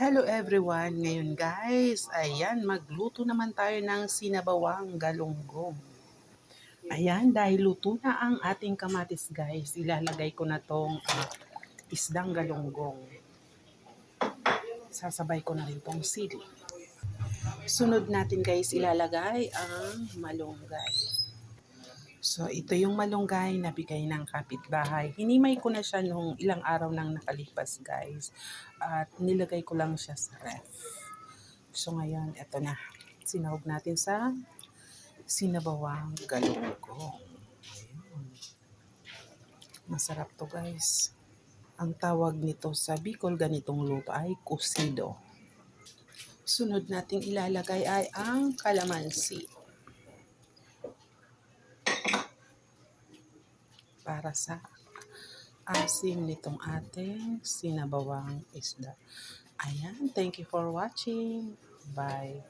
Hello everyone! Ngayon guys, ayan, magluto naman tayo ng sinabawang galunggong. Ayan, dahil luto na ang ating kamatis guys, ilalagay ko na tong ah, isdang galunggong. Sasabay ko na rin tong sili. Sunod natin guys, ilalagay ang malunggay. So, ito yung malunggay na bigay ng kapitbahay. Hinimay ko na siya nung ilang araw nang nakalipas, guys. At nilagay ko lang siya sa ref. So, ngayon, ito na. Sinahog natin sa sinabawang galunggong. Masarap to, guys. Ang tawag nito sa Bicol ganitong luto ay kusido. Sunod nating ilalagay ay ang kalamansi. Para sa asim nitong ating sinabawang isda. Ayan, thank you for watching. Bye.